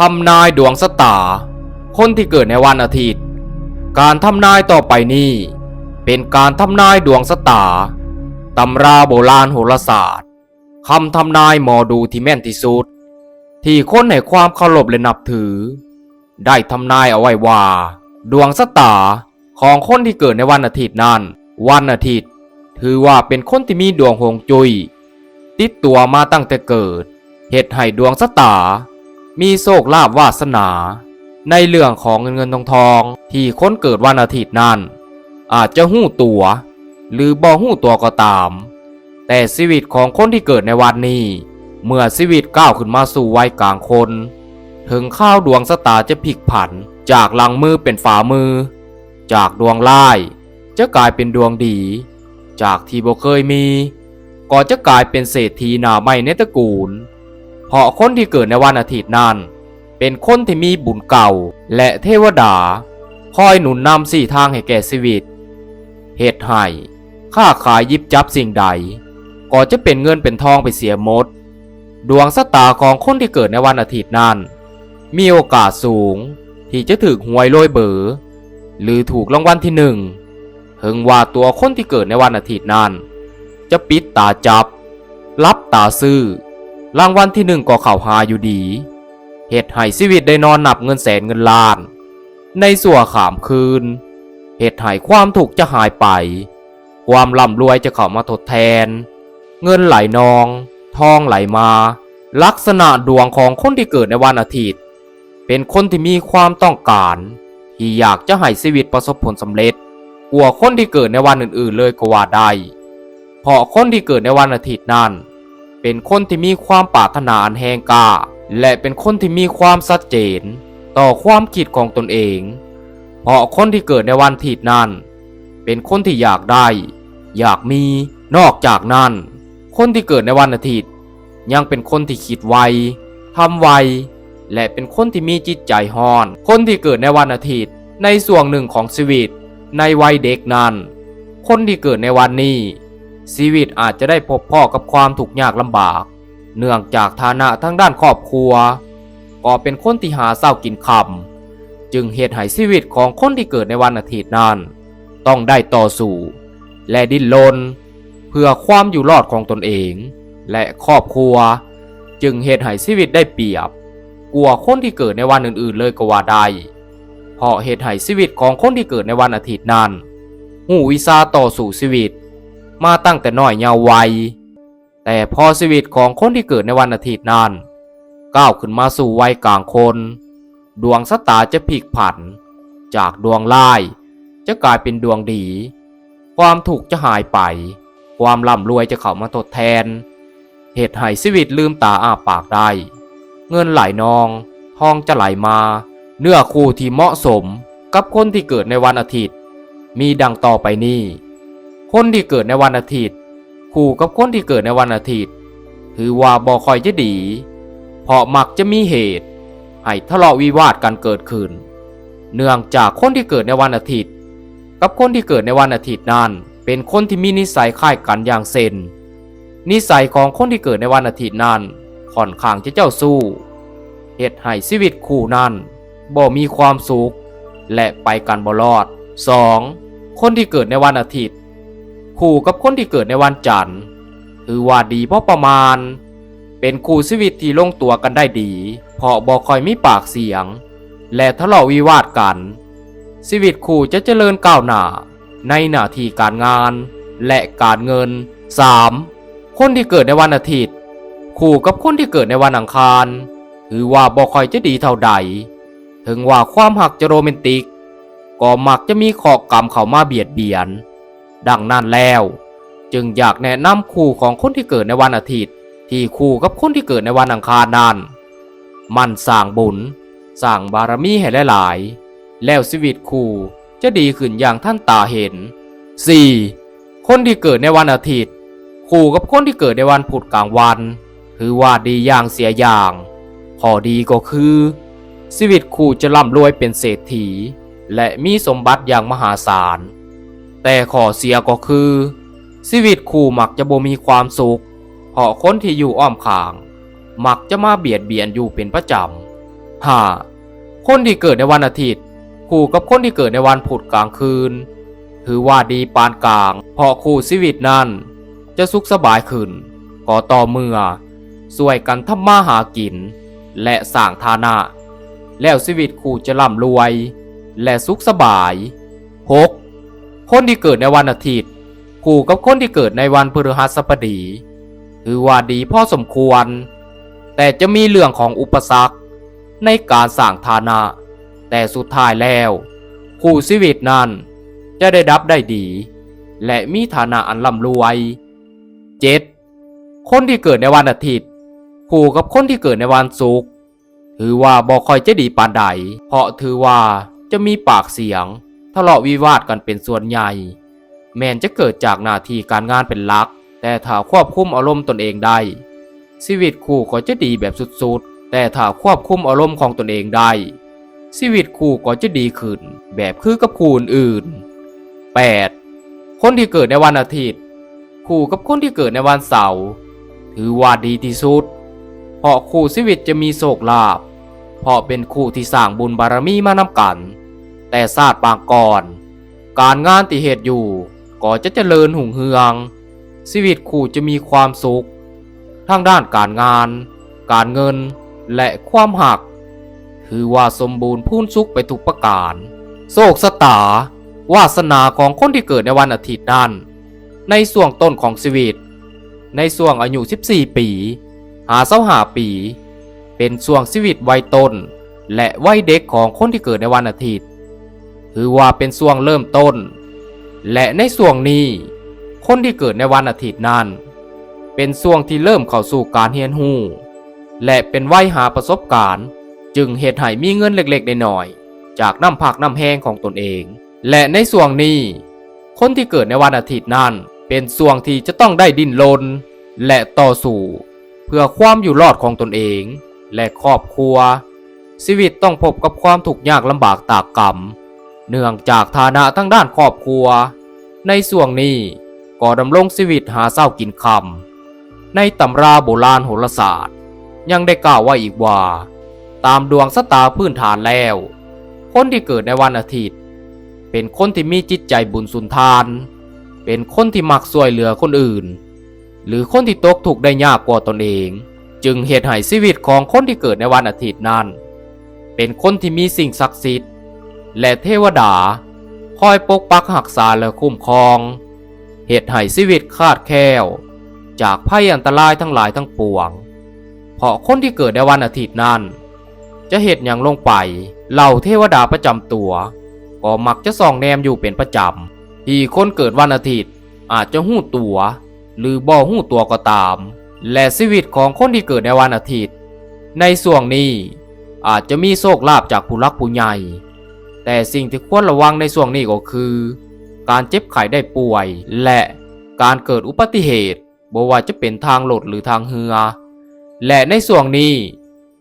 ทำนายดวงสตาร์คนที่เกิดในวันอาทิตย์ การทำนายต่อไปนี้ เป็นการทำนายดวงสตาร์ตำราโบราณโหราศาสตร์คำทำนายหมอดูที่แม่นที่สุด ที่คนให้ความเคารพและนับถือ ได้ทำนายเอาไว้ว่า ดวงสตาร์ของคนที่เกิดในวันอาทิตย์นั้น วันอาทิตย์ ถือว่าเป็นคนที่มีดวงหงจุย้ยติดตัวมาตั้งแต่เกิดเหตุให้ดวงสตาร์ มีโชคลาภวาสนา ในเรื่องของเงินเงินทองทองที่คนเกิดวันอาทิตย์นั้น อาจจะหู้ตัว หรือบ่หู้ตัวก็ตาม แต่ชีวิตของคนที่เกิดในวันนี้ เมื่อชีวิตก้าวขึ้นมาสู่วัยกลางคน ถึงข้าวดวงสตาร์จะพลิกผัน จากหลังมือเป็นฝ่ามือ จากดวงร้ายจะกลายเป็นดวงดี จากที่บ่เคยมี ก็จะกลายเป็นเศรษฐีหนาไม่ในตระกูล เพราะคนที่เกิดในวันอาทิตย์นั้น เป็นคนที่มีบุญเก่าและเทวดา คอยหนุนนำสี่ทางให้แก่ชีวิต เหตุให้ค่าขายยิบจับสิ่งใด ก็จะเป็นเงินเป็นทองไปเสียหมด ดวงสตาร์ของคนที่เกิดในวันอาทิตย์นั้น มีโอกาสสูง ที่จะถูกหวยโรยเบอร์หรือถูกรางวัลที่หนึ่งถึงว่าตัวคนที่เกิดในวันอาทิตย์นั้น จะปิดตาจับรับตาซื้อ รางวัลที่หนึ่งก็เข่าหาอยู่ดีเหตุให้ชีวิตได้นอนหนับเงินแสนเงินล้าน ในส่วขามคืนเหตุให้ความถูกจะหายไป ความร่ำรวยจะเข้ามาทดแทน เงินไหลนอง ทองไหลมา ลักษณะดวงของคนที่เกิดในวันอาทิตย์ เป็นคนที่มีความต้องการ ที่อยากจะให้ชีวิตประสบผลสำเร็จกว่าคนที่เกิดในวันอื่นๆเลยก็ว่าได้เพราะคนที่เกิดในวันอาทิตย์นั้น เป็นคนที่มีความปรารถนาแหงกล้าและเป็นคนที่มีความชัดเจน ต่อความคิดของตนเอง เพราะคนที่เกิดในวันอาทิตย์นั้น เป็นคนที่อยากได้ อยากมีนอกจากนั้น คนที่เกิดในวันอาทิตย์ ยังเป็นคนที่คิดไวทำไวและเป็นคนที่มีจิตใจห้อน คนที่เกิดในวันอาทิตย์ในส่วนหนึ่งของชีวิต ในวัยเด็กนั้น คนที่เกิดในวันนี้ ชีวิตอาจจะได้พบพ่อกับความทุกข์ยากลำบาก เนื่องจากฐานะทางด้านครอบครัว ก็เป็นคนที่หาเศร้ากินคำจึงเหตุให้ชีวิตของคนที่เกิดในวันอาทิตย์นั้น ต้องได้ต่อสู้ และดิ้นรนเพื่อความอยู่รอดของตนเอง และครอบครัว จึงเหตุให้ชีวิตได้เปรียบ กลัวคนที่เกิดในวันอื่นๆ เลยก็ว่าได้เพราะเหตุให้ชีวิตของคนที่เกิดในวันอาทิตย์นั้นหูวิซาต่อสู่ชีวิต มาตั้งแต่น้อยเยาว์วัย แต่พอชีวิตของคนที่เกิดในวันอาทิตย์นั้น ก้าวขึ้นมาสู่วัยกลางคน ดวงสตาร์จะพลิกผัน จากดวงร้ายจะกลายเป็นดวงดี ความถูกจะหายไป ความร่ำรวยจะเข้ามาทดแทน เหตุให้ชีวิตลืมตาอ้าปากได้ เงินไหลนอง ทองจะไหลมา เนื้อคู่ที่เหมาะสมกับคนที่เกิดในวันอาทิตย์ มีดังต่อไปนี้ คนที่เกิดในวันอาทิตย์ คู่กับคนที่เกิดในวันอาทิตย์ ถือว่าบ่คอยจะดี เพราะมักจะมีเหตุ ให้ทะเลาะวิวาทกันเกิดขึ้น เนื่องจากคนที่เกิดในวันอาทิตย์ กับคนที่เกิดในวันอาทิตย์นั้น เป็นคนที่มีนิสัยคล้ายกันอย่างเซนนิสัยของคนที่เกิดในวันอาทิตย์นั้นค่อนข้างจะเจ้าสู้เหตุให้ชีวิตคู่นั้นบ่มีความสุข และไปกันบ่รอด 2. คนที่เกิดในวันอาทิตย์ คู่กับคนที่เกิดในวันจันทร์ถือว่าดีพราะประมาณ เป็นคู่ชีวิตที่ลงตัวกันได้ดีเพราะบ่คอยมีปากเสียง และทะเลาะวิวาทกันชีวิตคู่จะเจริญก้าวหน้า ในหน้าที่การงาน และการเงิน 3. คนที่เกิดในวันอาทิตย์ คู่กับคนที่เกิดในวันอังคารถือว่าบ่คอยจะดีเท่าใด ถึงว่าความหักจะโรแมนติก ก็มักจะมีขอกกรรมเข้ามาเบียดเบียน ดังนั้นแล้ว จึงอยากแนะนำคู่ของคนที่เกิดในวันอาทิตย์ ที่คู่กับคนที่เกิดในวันอังคารนั้นมันสร้างบุญสร้างบารมีให้หลายๆ แล้วชีวิตคู่จะดีขึ้นอย่างท่านตาเห็น 4. คนที่เกิดในวันอาทิตย์ คู่กับคนที่เกิดในวันพุธกลางวัน ถือว่าดีอย่างเสียอย่างข้อดีก็คือชีวิตคู่จะร่ำรวยเป็นเศรษฐี และมีสมบัติอย่างมหาศาล แต่ข้อเสียก็คือ ชีวิตคู่มักจะบ่มีความสุขเพราะคนที่อยู่อ้อมข้าง มักจะมาเบียดเบียนอยู่เป็นประจำ 5. คนที่เกิดในวันอาทิตย์ คู่กับคนที่เกิดในวันพุธกลางคืน ถือว่าดีปานกลาง เพราะคู่ชีวิตนั้น จะสุขสบายขึ้นก็ต่อเมื่อช่วยกันทำมาหากิน และสร้างฐานะ แล้วชีวิตคู่จะร่ำรวย และสุขสบาย 6. คนที่เกิดในวันอาทิตย์คู่กับคนที่เกิดในวันพฤหัสบดีถือว่าดีพอสมควร แต่จะมีเรื่องของอุปสรรคในการสร้างฐานะ แต่สุดท้ายแล้ว คู่ชีวิตนั้นจะได้ดับได้ดี และมีฐานะอันร่ำรวย 7. คนที่เกิดในวันอาทิตย์คู่กับคนที่เกิดในวันศุกร์ถือว่าบ่คอยจะดีปานใด เพราะถือว่าจะมีปากเสียง ทะเลาะวิวาทกันเป็นส่วนใหญ่ แม้นจะเกิดจากหน้าที่การงานเป็นหลัก แต่ถ้าควบคุมอารมณ์ตนเองได้ ชีวิตคู่ก็จะดีแบบสุดๆ แต่ถ้าควบคุมอารมณ์ของตนเองได้ ชีวิตคู่ก็จะดีขึ้น แบบคือกับคู่อื่น 8. คนที่เกิดในวันอาทิตย์ คู่กับคนที่เกิดในวันเสาร์ถือว่าดีที่สุด เพราะคู่ชีวิตจะมีโศกลาภเพราะเป็นคู่ที่สร้างบุญบารมีมานำกัน แต่ศาสตร์ปางก่อน การงานที่เหตุอยู่ก็จะเจริญหุ่งเฮือง ชีวิตคู่จะมีความสุข ทั้งด้านการงาน การเงินและความหัก ถือว่าสมบูรณ์พูนสุขไปทุกประการ โศกสตาวาสนาของคนที่เกิดในวันอาทิตย์นั้น ในส่วงต้นของชีวิต ในส่วงอายุ 14 ปี หาเศร้าหาปี เป็นส่วงชีวิตวัยต้น และวัยเด็กของคนที่เกิดในวันอาทิตย์ ถือว่าเป็นส่วงเริ่มต้น และในส่วงนี้ คนที่เกิดในวันอาทิตย์นั้น เป็นส่วงที่เริ่มเข้าสู่การเรียนรู้และเป็นวัยหาประสบการณ์ จึงเหตุให้มีเงินเล็กๆน้อยๆจากน้ำผักน้ำแห้งของตนเอง และในส่วงนี้ คนที่เกิดในวันอาทิตย์นั้น เป็นส่วงที่จะต้องได้ดิ้นรนและต่อสู้เพื่อความอยู่รอดของตนเอง และครอบครัว ชีวิตต้องพบกับความทุกข์ยากลำบากตากกรรม เนื่องจากฐานะทั้งด้านครอบครัว ในส่วงนี้ก็ดำรงชีวิตหาเศร้ากินคำในตำราโบราณโหราศาสตร์ ยังได้กล่าวไว้อีกว่า ตามดวงสตาพื้นฐานแล้ว คนที่เกิดในวันอาทิตย์ เป็นคนที่มีจิตใจบุญสุนทาน เป็นคนที่มักช่วยเหลือคนอื่น หรือคนที่ตกถูกข์ได้ยากกว่าตนเอง จึงเหตุให้ชีวิตของคนที่เกิดในวันอาทิตย์นั้น เป็นคนที่มีสิ่งศักดิ์สิทธิ์ และเทวดา คอยปกปักรักษาและคุ้มครอง เหตุให้ชีวิตคาดแคล้วจากภัยอันตรายทั้งหลายทั้งปวง เพราะคนที่เกิดในวันอาทิตย์นั้น จะเหตุอย่างลงไปเหล่าเทวดาประจำตัว ก็มักจะส่องแนมอยู่เป็นประจำ ที่คนเกิดวันอาทิตย์อาจจะหู้ตัว หรือบ่หู้ตัวก็ตาม และชีวิตของคนที่เกิดในวันอาทิตย์ ในส่วงนี้อาจจะมีโชคลาภจากผู้รักผู้ใหญ่ แต่สิ่งที่ควรระวังในช่วงนี้ก็คือ การเจ็บไข้ได้ป่วย และการเกิดอุบัติเหตุบ่ว่าจะเป็นทางรถหรือทางเรือ และในส่วงนี้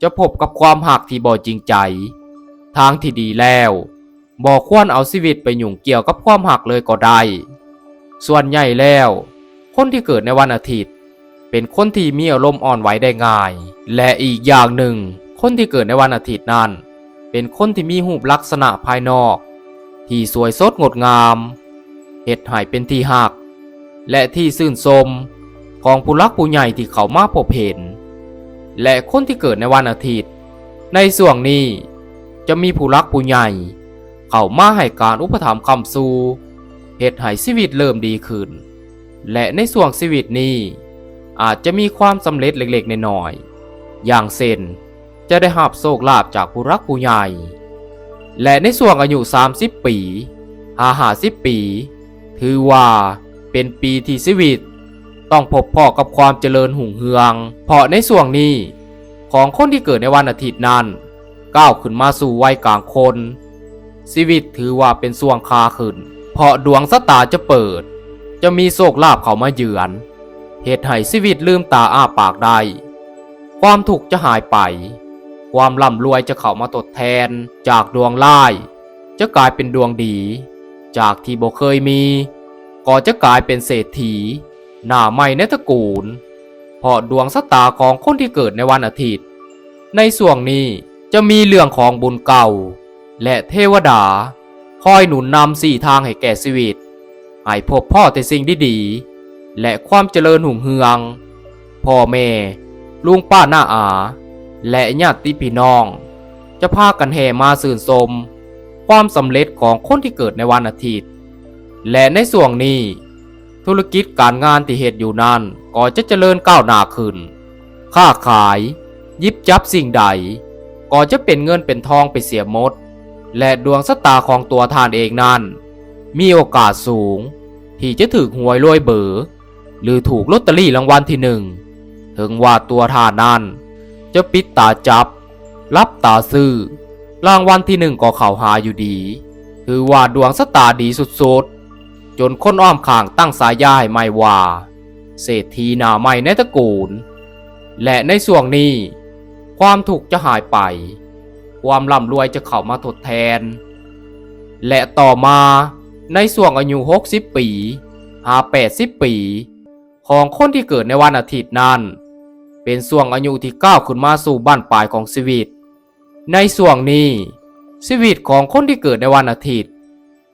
จะพบกับความหักที่บ่จริงใจ ทางที่ดีแล้วบ่ควรเอาชีวิตไปหยุ่งเกี่ยวกับความหักเลยก็ได้ ส่วนใหญ่แล้ว คนที่เกิดในวันอาทิตย์ เป็นคนที่มีอารมณ์อ่อนไหวได้ง่าย และอีกอย่างหนึ่ง คนที่เกิดในวันอาทิตย์นั้น เป็นคนที่มีรูปลักษณะภายนอก ที่สวยสดงดงามเหตุให้เป็นที่หัก และที่ซื่นชมของผู้รักผู้ใหญ่ที่เขามาพบเห็น และคนที่เกิดในวันอาทิตย์ ในส่วงนี้จะมีผู้รักผู้ใหญ่ เขามาให้การอุปถัมภ์คำสู่เหตุให้ชีวิตเริ่มดีขึ้น และในส่วงชีวิตนี้ อาจจะมีความสำเร็จเล็กๆน้อยๆอย่างเช่น จะได้หับโชคลาภจากผู้รักผู้ใหญ่ และในส่วงอายุ 30 ปีหาหาสิปี ถือว่าเป็นปีที่ชีวิต ต้องพบพ่อกับความเจริญหุ่งเฮือง เพราะในส่วงนี้ ของคนที่เกิดในวันอาทิตย์นั้น ก้าวขึ้นมาสู่วัยกลางคนชีวิตถือว่าเป็นส่วงคาขึ้น เพราะดวงสตาร์จะเปิด จะมีโชคลาภเข้ามาเยือนเหตุให้ชีวิตลืมตาอ้าปากได้ ความถูกข์จะหายไป ความร่ำรวยจะเข้ามาทดแทน จากดวงร้าย จะกลายเป็นดวงดี จากที่บ่เคยมี ก็จะกลายเป็นเศรษฐี หน้าใหม่ในตระกูลเพราะดวงสตาร์ของคนที่เกิดในวันอาทิตย์ ในส่วงนี้จะมีเรื่องของบุญเก่า และเทวดา คอยหนุนนำสี่ทางให้แก่ชีวิตให้พบพ่อแต่สิ่งที่ดีและความเจริญหุ่งเฮือง พ่อแม่ ลุงป้าหน้าอา และญาติพี่น้อง จะพากันแห่มาสื่นสม ความสำเร็จของคนที่เกิดในวันอาทิตย์ และในส่วงนี้ ธุรกิจการงานที่เหตุอยู่นั้นก็จะเจริญก้าวหน้าขึ้น ค้าขายยิบจับสิ่งใด ก็จะเป็นเงินเป็นทองไปเสียหมด และดวงสตาของตัวทานเองนั้น มีโอกาสสูง ที่จะถูกหวยรวยเบอหรือถูกลอตเตอรี่รางวัลที่หนึ่งถึงว่าตัวทานนั้น จะปิดตาจับ รับตาซื้อ รางวัลที่หนึ่งก็เข่าหาอยู่ดี คือว่าดวงสตาดีสุดๆ จนคนอ้อมข้างตั้งสายยาให้ไม่ว่า เศรษฐีหนาใหม่ในตระกูล และในส่วงนี้ ความถูกจะหายไป ความร่ำรวยจะเข้ามาทดแทน และต่อมาในส่วงอายุ 60 ปีหา80 ปี ของคนที่เกิดในวันอาทิตย์นั้น เป็นส่วงอายุที่ก้าวขึ้นมาสู่บ้านปลายของชีวิต ในส่วงนี้ ชีวิตของคนที่เกิดในวันอาทิตย์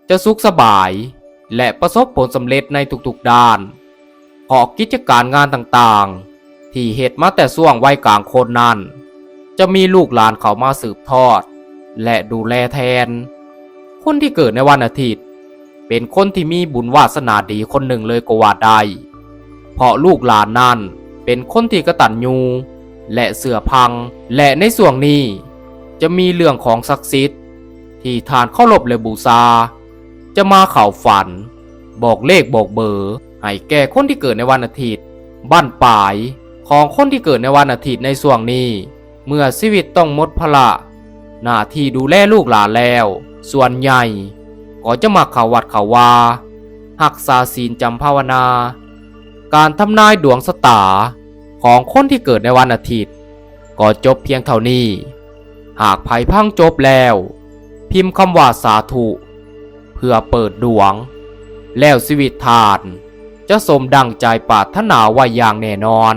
จะสุขสบาย และประสบผลสำเร็จในทุกๆด้านเพราะกิจการงานต่างๆ ที่เหตุมาแต่ส่วงวัยกลางคนนั้น จะมีลูกหลานเขามาสืบทอด และดูแลแทน คนที่เกิดในวันอาทิตย์ เป็นคนที่มีบุญวาสนาดีคนหนึ่งเลยก็ว่าได้เพราะลูกหลานนั้น เป็นคนที่กระตันยูและเสือพัง และในส่วงนี้ จะมีเรื่องของศักดิ์สิทธิ์ที่ทานเข้ารบแลบูชาจะมาเข่าฝัน บอกเลขบอกเบอร์ให้แก่คนที่เกิดในวันอาทิตย์ บ้านปลายของคนที่เกิดในวันอาทิตย์ในส่วงนี้ เมื่อชีวิตต้องหมดพละหน้าที่ดูแลลูกหลานแล้ว ส่วนใหญ่ ก็จะมาเขาวัดเขาวาหักษาศีลจำภาวนา การทำนายดวงสตา ของคนที่เกิดในวันอาทิตย์ ก็จบเพียงเท่านี้ หากภัยพังจบแล้ว พิมพ์คำว่าสาธุ เพื่อเปิดดวง แล้วชีวิตทาน จะสมดังใจปรารถนาไว้อย่างแน่นอน